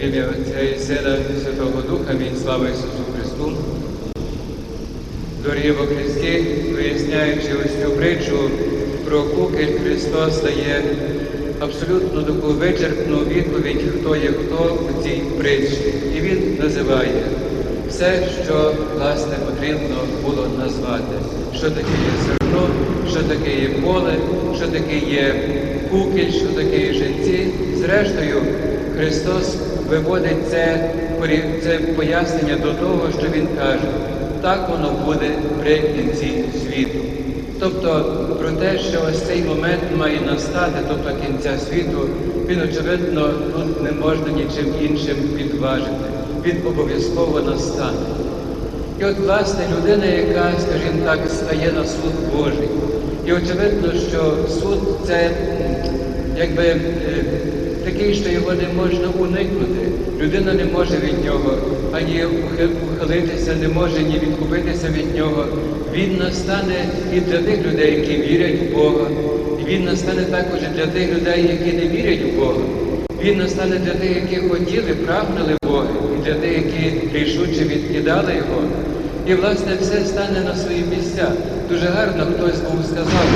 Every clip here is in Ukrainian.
В ім'я Отця і Сина і Святого Духа, Амінь. Слава Ісусу Христу. Дорогі Христі, виясняючи ось цю притчу про кукель, Христос дає абсолютно таку вичерпну відповідь, хто є хто у цій притчі. І Він називає все, що власне потрібно було назвати, що таке є зерно, що таке є поле, що таке є кукіль, що таке є жінці. Зрештою, Христос виводить це, це пояснення до того, що Він каже, так воно буде при кінці світу. Тобто про те, що ось цей момент має настати, тобто кінця світу, він очевидно тут не можна нічим іншим підважити. Він обов'язково настане. І от, власне, людина, яка, скажімо так, стає на суд Божий. І очевидно, що суд це якби е, такий, що його не можна уникнути. Людина не може від нього ані ухилитися, не може ні відкупитися від нього. Він настане і для тих людей, які вірять в Бога. І він настане також і для тих людей, які не вірять в Бога. Він настане для тих, які хотіли, прагнули Бога, і для тих, які рішуче відкидали його. І, власне, все стане на свої місця. Дуже гарно хтось був сказав.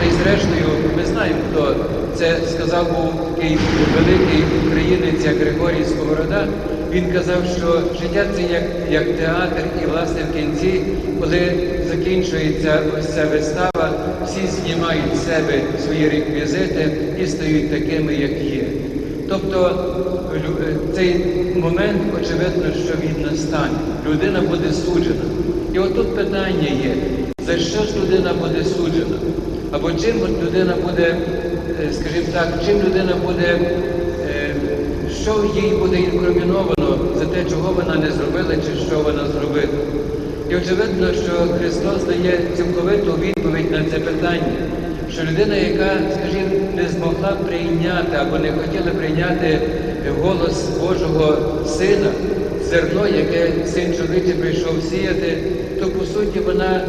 Та й зрештою, ми знаємо, хто це сказав, був такий великий українець, як Григорій Сковорода. Він казав, що життя це як, як театр, і власне в кінці, коли закінчується ось ця вистава, всі знімають з себе свої реквізити і стають такими, як є. Тобто е, цей момент, очевидно, що він настане. Людина буде суджена. І отут питання є, за що ж людина буде суджена? Або чим людина буде, е, скажімо так, чим людина буде, е, що їй буде інкриміновано за те, чого вона не зробила, чи що вона зробила. І очевидно, що Христос дає цілковиту відповідь на це питання, що людина, яка, скажімо, не змогла прийняти або не хотіла прийняти голос Божого Сина, зерно, яке син чоловічий прийшов сіяти, то по суті вона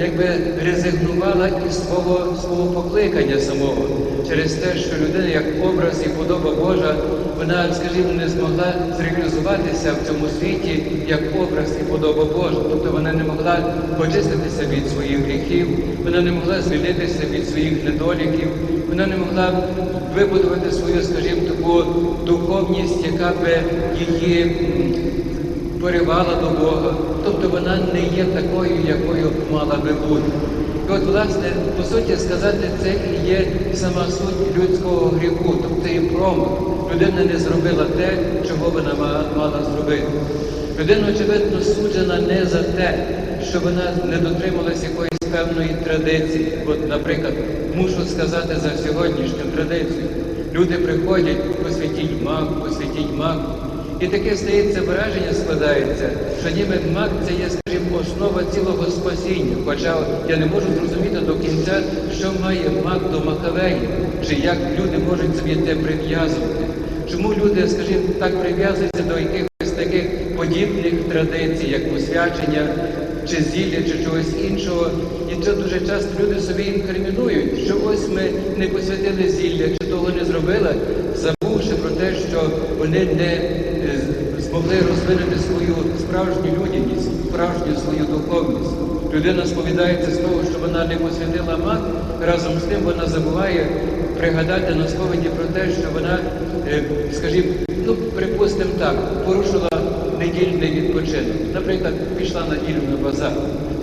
якби резигнувала із свого, свого покликання самого через те, що людина як образ і подоба Божа, вона, скажімо, не змогла зреалізуватися в цьому світі як образ і подоба Божа. Тобто вона не могла очиститися від своїх гріхів, вона не могла звільнитися від своїх недоліків, вона не могла вибудувати свою, скажімо, таку духовність, яка би її м, поривала до Бога. Тобто вона не є такою, якою мала би бути. І от, власне, по суті сказати, це є сама суть людського гріху, тобто і промах. Людина не зробила те, чого вона мала зробити. Людина, очевидно, суджена не за те, що вона не дотрималась якоїсь певної традиції. От, наприклад, мушу сказати за сьогоднішню традицію. Люди приходять, посвятіть мак, посвятіть мак. І таке стається враження, складається, що ніби мак це є, скажімо, основа цілого спасіння. Хоча я не можу зрозуміти до кінця, що має мак до Макавеїв, чи як люди можуть собі те прив'язувати. Чому люди, скажімо, так прив'язуються до якихось таких подібних традицій, як посвячення, чи зілля, чи чогось іншого. І це дуже часто люди собі інкримінують, що ось ми не посвятили зілля, чи того не зробили, забувши про те, що вони не змогли розвинути свою справжню людяність, справжню свою духовність. Людина сповідається з того, що вона не посвятила мат, разом з тим вона забуває пригадати на сповіді про те, що вона, е, скажімо, ну, припустимо так, порушила недільний відпочинок. Наприклад, пішла на неділю на базар.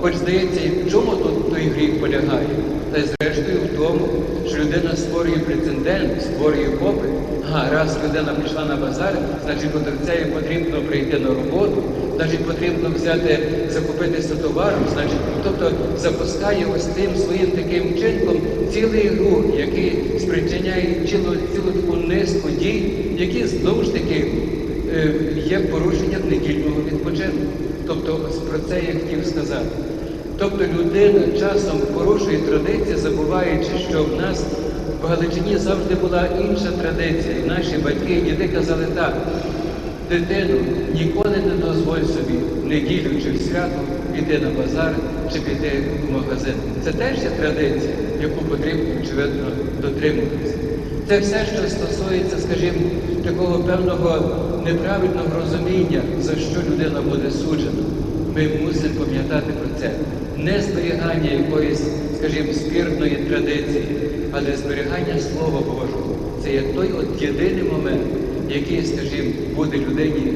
Хоч здається, в чому тут той гріх полягає? Та й зрештою в тому, що людина створює прецедент, створює попит. Ага, раз людина пішла на базар, значить потребцею потрібно прийти на роботу, значить потрібно взяти, закупитися товаром, значить, тобто запускає ось тим своїм таким чинком цілий рух, який спричиняє цілу, цілу таку низку дій, які знову ж таки е, є недільного відпочинку. Тобто про це я хотів сказати. Тобто людина часом порушує традиції, забуваючи, що в нас в Галичині завжди була інша традиція. І наші батьки і діди казали так, дитину, ніколи не дозволь собі в неділю чи в свято піти на базар чи піти в магазин. Це теж є традиція, яку потрібно, очевидно, дотримуватися. Це все, що стосується, скажімо, такого певного неправильного розуміння, за що людина буде суджена. Ми мусимо пам'ятати про це. Не зберігання якоїсь, скажімо, спірної традиції, але зберігання Слова Божого. Це є той от єдиний момент, який, скажімо, буде людині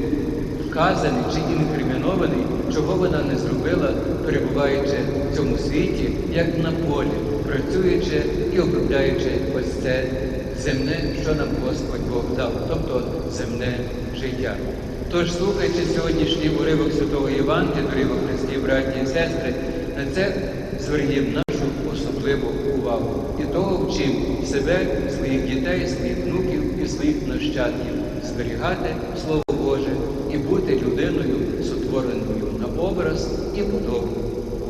вказаний чи інкримінований, чого вона не зробила, перебуваючи в цьому світі, як на полі, працюючи і обробляючи ось це земне, що нам Господь Бог дав, тобто земне життя. Тож, слухайте сьогоднішній уривок Святого Євангелія, дорогі Христі, браті і сестри, на це зверніть нашу особливу увагу. І того вчим себе, своїх дітей, своїх внуків і своїх нащадків зберігати Слово Боже і бути людиною, сотвореною на образ і подобу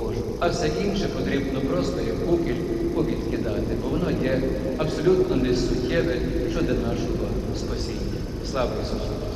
Божу. А все інше потрібно просто як кукіль повідкидати, бо воно є абсолютно несуттєве щодо нашого спасіння. Слава Ісусу!